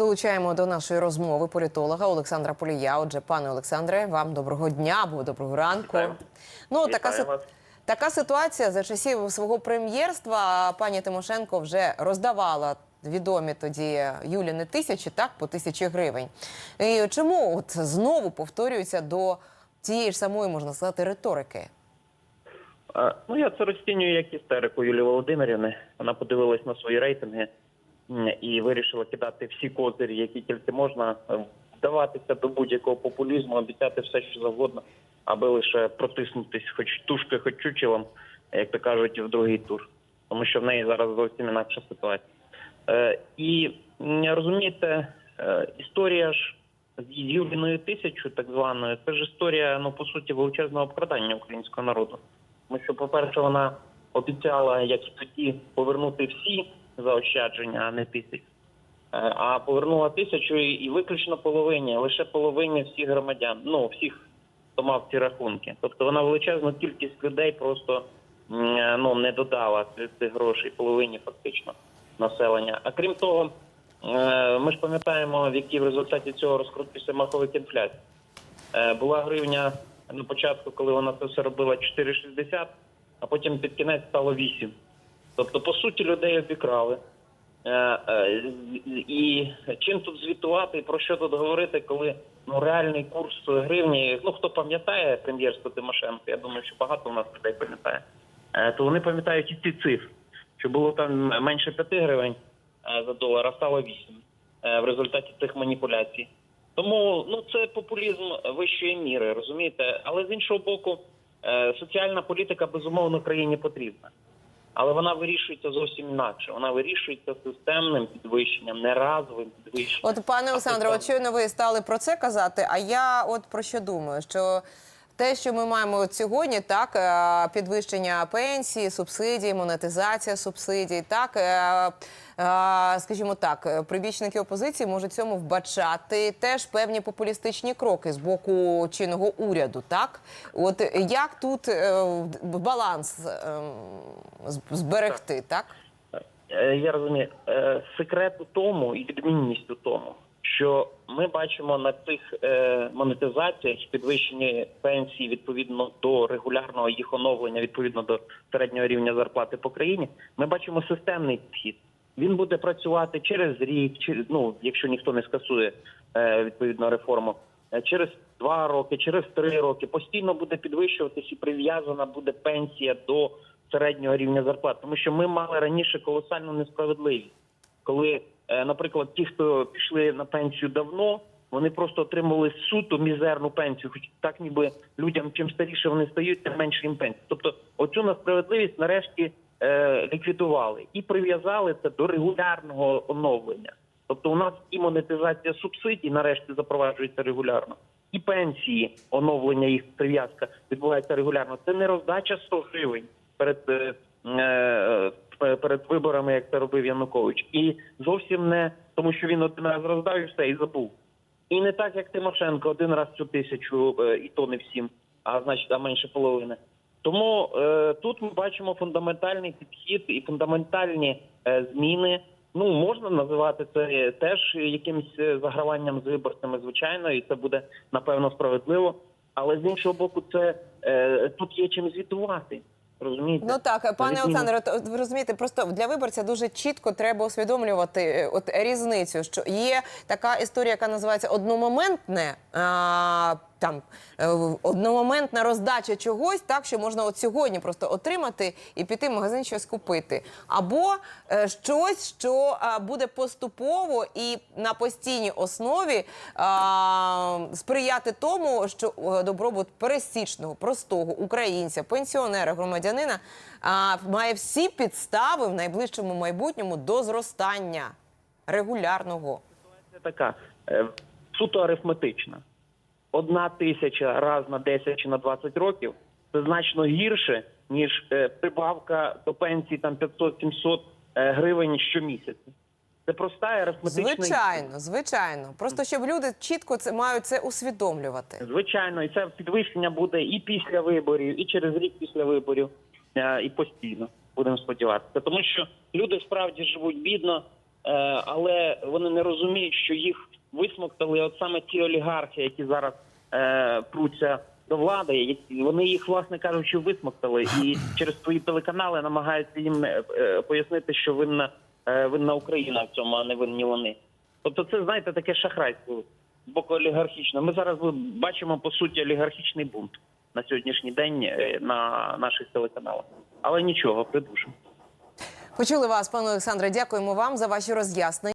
долучаємо до нашої розмови політолога Олександра Полія. Отже, пане Олександре, вам доброго дня або доброго ранку. Вітаю. Ну Вітаю така вас. така ситуація за часів свого прем'єрства. Пані Тимошенко вже роздавала. Відомі тоді Юліни тисячі, так по тисячі гривень. І чому от знову повторюється до цієї ж самої, можна сказати, риторики? А, Ну, я це розцінюю як істерику Юлії Володимирівни. Вона подивилась на свої рейтинги і вирішила кидати всі козирі, які тільки можна, вдаватися до будь-якого популізму, обіцяти все, що завгодно, аби лише протиснутись, хоч тушки, хоч чучелом, як то кажуть, в другий тур. Тому що в неї зараз зовсім інакша ситуація. Е, і розумієте, е, історія ж з Юліною тисячу, так званою, це ж історія, ну по суті, величезного обкрадання українського народу. Тому що, по-перше, вона обіцяла, як і тоді, повернути всі заощадження, а не тисяч. Е, А повернула тисячу і виключно половині, лише половині всіх громадян, ну всіх, хто мав ці рахунки. Тобто вона величезну кількість людей просто е, ну не додала цих- грошей, половині фактично населення. А крім того, е, ми ж пам'ятаємо, в якій в результаті цього розкрутився маховик інфляції. Е, Була гривня на початку, коли вона це все робила 4,60, а потім під кінець стало 8. Тобто, по суті, людей обікрали. Е, е, І чим тут звітувати і про що тут говорити, коли ну реальний курс гривні, ну хто пам'ятає прем'єрство Тимошенко, я думаю, що багато у нас людей пам'ятає, е, то вони пам'ятають і ці цифри, що було там менше 5 гривень за долар, а стало 8 е, в результаті цих маніпуляцій. Тому ну це популізм вищої міри, розумієте? Але з іншого боку, соціальна політика безумовно країні потрібна. Але вона вирішується зовсім інакше. Вона вирішується системним підвищенням, не разовим підвищенням. От, пане Олександре, очевидно, ви стали про це казати. А я от про що думаю? Що те, що ми маємо сьогодні, так е, підвищення пенсії, субсидій, монетизація субсидій, так е, е, скажімо так, прибічники опозиції можуть цьому вбачати теж певні популістичні кроки з боку чинного уряду. Так, от як тут баланс зберегти, так? Я розумію, секрет у тому і відмінність у тому, що ми бачимо на цих е, монетизаціях підвищення пенсії відповідно до регулярного їх оновлення, відповідно до середнього рівня зарплати по країні. Ми бачимо системний підхід. Він буде працювати через рік, чи ну якщо ніхто не скасує е, відповідно реформу, е, через два роки, через три роки постійно буде підвищуватись і прив'язана буде пенсія до середнього рівня зарплат. Тому що ми мали раніше колосальну несправедливість, коли, наприклад, ті, хто пішли на пенсію давно, вони просто отримували суто мізерну пенсію, хоч так ніби людям чим старіше вони стають, тим менше їм пенсії. Тобто, оцю несправедливість нарешті е, ліквідували і прив'язали це до регулярного оновлення. Тобто, у нас і монетизація субсидій нарешті запроваджується регулярно, і пенсії, оновлення їх прив'язка відбувається регулярно. Це не роздача 100 гривень перед е, е, перед виборами, як це робив Янукович, і зовсім не тому, що він один раз роздав і все і забув. І не так, як Тимошенко, один раз цю тисячу, е, і то не всім, а значить, а менше половини. Тому е, тут ми бачимо фундаментальний підхід і фундаментальні е, зміни. Ну можна називати це теж якимось е, заграванням з виборцями, звичайно, і це буде напевно справедливо. Але з іншого боку, це е, тут є чим звітувати. Розумієте? Ну так, пане. Олександре, то ви розумієте, просто для виборця дуже чітко треба усвідомлювати е, от різницю, що є така історія, яка називається одномоментне. А, там е, одномоментна роздача чогось, так що можна от сьогодні просто отримати і піти в магазин щось купити, або е, щось, що буде поступово і на постійній основі а, сприяти тому, що добробут пересічного, простого українця, пенсіонера, громадянина а, має всі підстави в найближчому майбутньому до зростання регулярного. Ситуація така е, суто арифметична. Одна тисяча раз на 10 чи на 20 років це значно гірше, ніж е, прибавка до пенсії там 500-700 е, гривень щомісяця. Це проста арифметична Звичайно, звичайно. Просто щоб люди чітко це мають це усвідомлювати. Звичайно, і це підвищення буде і після виборів, і через рік після виборів, е, і постійно будемо сподіватися. Тому що люди справді живуть бідно, але вони не розуміють, що їх висмоктали от саме ті олігархи, які зараз е, пруться до влади, вони їх, власне кажучи, висмоктали і через свої телеканали намагаються їм е, е, пояснити, що винна, е, винна Україна в цьому, а не винні вони. Тобто, це знаєте таке шахрайство з боку олігархічного. Ми зараз бачимо по суті олігархічний бунт на сьогоднішній день е, на наших телеканалах. Але нічого, придушимо. Почули вас, пане Олександре. Дякуємо вам за ваші роз'яснення.